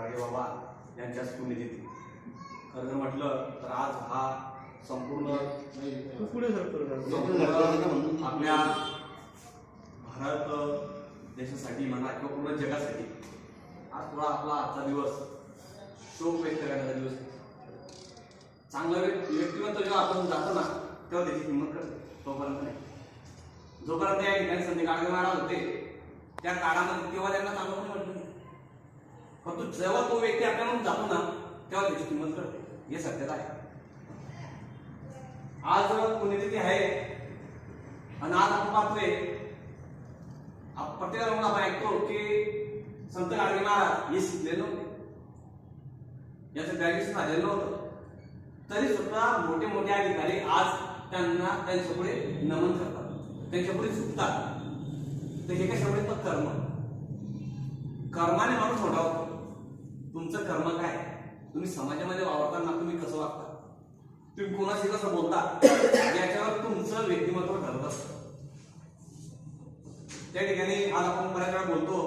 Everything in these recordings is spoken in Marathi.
रागे बाबा यांच्या स्कूलने दिली खरं म्हटलं तर आज हा संपूर्ण आपल्या भारत देशासाठी म्हणा किंवा पूर्ण जगासाठी आज थोडा आपला आजचा दिवस शोक व्यक्त करण्याचा दिवस. चांगला व्यक्तिमत्व जेव्हा आपण जातो ना तेव्हा त्याची किंमत करतो. तोपर्यंत नाही. जोपर्यंत या ठिकाणी संधी काळगे महाराज होते त्या काळामध्ये तेव्हा त्यांना चांगलं म्हटलं परंतु जेव्हा तो व्यक्ती आपल्याकडून जातो ना तेव्हा त्याची किंमत कळते. हे सत्यता आहे. आज पुण्यतिथी आहे आणि आज आपण पाहतोय प्रत्येकाला म्हणून आपण ऐकतो की संत गाडगे महाराज हे शिकलेलो नव्हते. याचं ग्रॅज्युएशन झालेलं नव्हतं. तरी सुद्धा मोठे मोठे अधिकारी आज त्यांना त्यांच्या पुढे नमन करतात. त्यांच्या पुढे झुकतात तर हे कशामुळे? तर कर्म. कर्माने माणूस मोठा होतो. तुमचं कर्म काय? तुम्ही समाजामध्ये वावरताना तुम्ही कसं वागता? तुम्ही कोणाशी कसं बोलता? याच्यावर तुमचं व्यक्तिमत्व ठरत असतं. त्या ठिकाणी आज आपण बऱ्याच वेळा बोलतो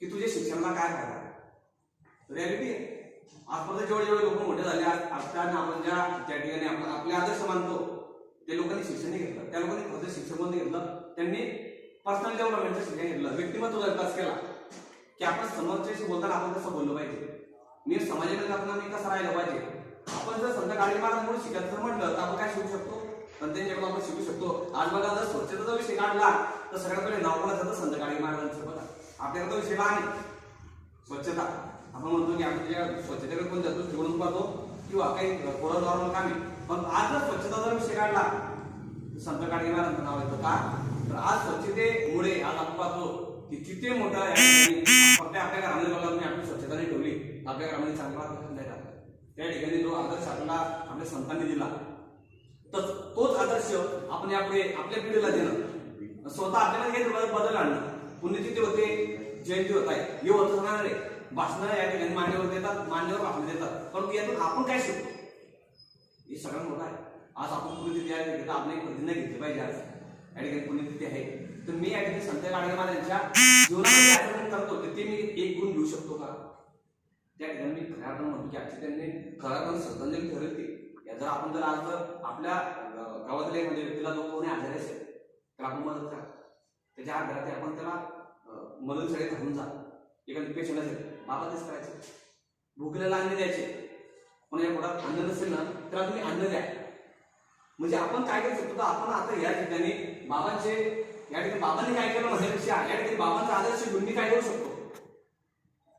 की तुझ्या शिक्षणाला काय फायदा? रियालिटी आहे. आजपर्यंत जेवढे जेवढे लोक मोठे झाले आजच्या आपण ज्या त्या ठिकाणी आपण आपले आदर्श मानतो. त्या लोकांनी शिक्षण घेतलं त्या लोकांनी खरंच शिक्षण पण नाही घेतलं? त्यांनी पर्सनल डेव्हलपमेंटचं शिक्षण घेतलं व्यक्तिमत्व विकास केला की आपण समोरच्याशी बोलताना आपण कसं बोललं पाहिजे? मी समाजामध्ये जाताना मी कसं राहिलं पाहिजे? आपण जर संत गाडी म्हणून शिकायचं जर म्हटलं तर आपण काय शिकू शकतो? पण त्यांच्याकडून आपण शिकू शकतो. आज बघा जर स्वच्छतेचा विषय काढला तर सगळ्यात पहिले नाव कोणा जातं संत गाडी महाराजांचं. बघा आपल्याकडे तो विषय लहान आहे. स्वच्छता. आपण म्हणतो की आपल्या स्वच्छतेकडे कोण जातो तिकडून पाहतो. किंवा काही थोडं नॉर्मल काम आहे. पण आज जर स्वच्छता जर विषय काढला संत गाडगे महाराजांचं नाव येतं का? तर आज स्वच्छतेमुळे आज आपण पाहतो की किती मोठं आपल्या आपल्या ग्रामीण आपली स्वच्छता नाही ठेवली आपल्या ग्रामीण चांगला नाही राहत त्या ठिकाणी जो आदर्श आपल्याला आपल्या संतांनी दिला तर तोच आदर्श आपण यापुढे आपल्या पिढीला देणं स्वतः आपल्याला हे बदल आणणं पुण्यतिथी होते जयंती होत आहे हे होत राहणार आहे. भाषण या ठिकाणी मान्यवर देतात मान्यवर भाषण देतात. परंतु यातून आपण काय शिकतो हे सगळ्यात मोठं आहे. आज आपण पुण्यतिथी आहे तिथं आपण एक प्रतिज्ञा घेतली पाहिजे आज. या ठिकाणी पुण्यतिथी आहे. तर मी या ठिकाणी संत गाडगे महाराजांच्या करतो तर ते मी एक गुण घेऊ शकतो का? त्या ठिकाणी मी खऱ्या अर्थानं म्हणतो की आजची त्यांनी खऱ्या अर्थानं श्रद्धांजली ठरेल ती. जर आपण जर आज जर आपल्या गावातल्या म्हणजे व्यक्तीला जो कोणी आजारी असेल तर आपण मदत करा. त्याच्या आधारात आपण त्याला मदत सगळे धरून जा. एखादी पेशंट असेल बाबा तेच करायचं? भुकलेला अन्न द्यायचे. पण या पोटात अन्न नसेल ना त्याला तुम्ही अन्न द्या. म्हणजे आपण काय करू शकतो? तर आपण आता या ठिकाणी बाबांचे या ठिकाणी बाबांनी काय केलं म्हणण्यापेक्षा या ठिकाणी बाबांचा आदर्श घेऊन मी काय करू शकतो?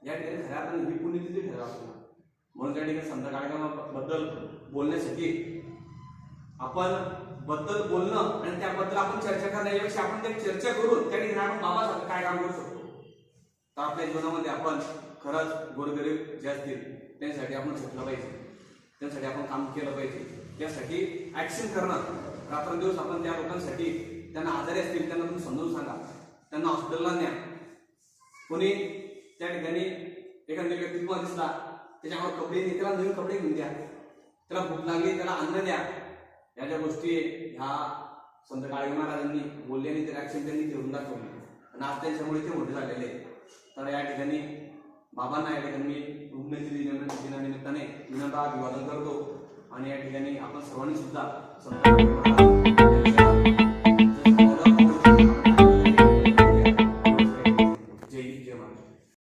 या ठिकाणी खऱ्या अर्थाने ही पुण्यतिथी ठरवा म्हणून त्या ठिकाणी संत कार्यक्रमाबद्दल बोलण्यासाठी आपण बद्दल बोलणं आणि त्याबद्दल आपण चर्चा करण्यापेक्षा आपण ते चर्चा करून त्या ठिकाणी आपण बाबासारखं काय काम करू शकतो? तर आपल्या जीवनामध्ये आपण खरंच गोरगरीब जे असतील त्यांच्यासाठी आपण झटलं पाहिजे. त्यासाठी आपण काम केलं पाहिजे. त्यासाठी ऍक्शन करणं. रात्रंदिवस आपण त्या लोकांसाठी त्यांना आजारी असतील त्यांना तुम्ही समजून सांगा. त्यांना हॉस्पिटलला न्या. कोणी त्या ठिकाणी एखाद्या व्यक्ती तुम्हाला दिसला त्याच्यावर कपडे नाही त्याला नवीन कपडे घेऊन द्या. त्याला भूक लागली त्याला अन्न द्या. या ज्या गोष्टी ह्या संत गाडगे महाराजांनी बोलले आणि ते ॲक्शन त्यांनी घेऊन दाखवले आणि आज त्यांच्यामुळे ते मोठे झालेले तर या ठिकाणी बाबांना या ठिकाणी मी पुण्यतिथी दिनानिमित्ताने विनंता अभिवादन करतो. आणि या ठिकाणी आपण सर्वांनी सुद्धा संत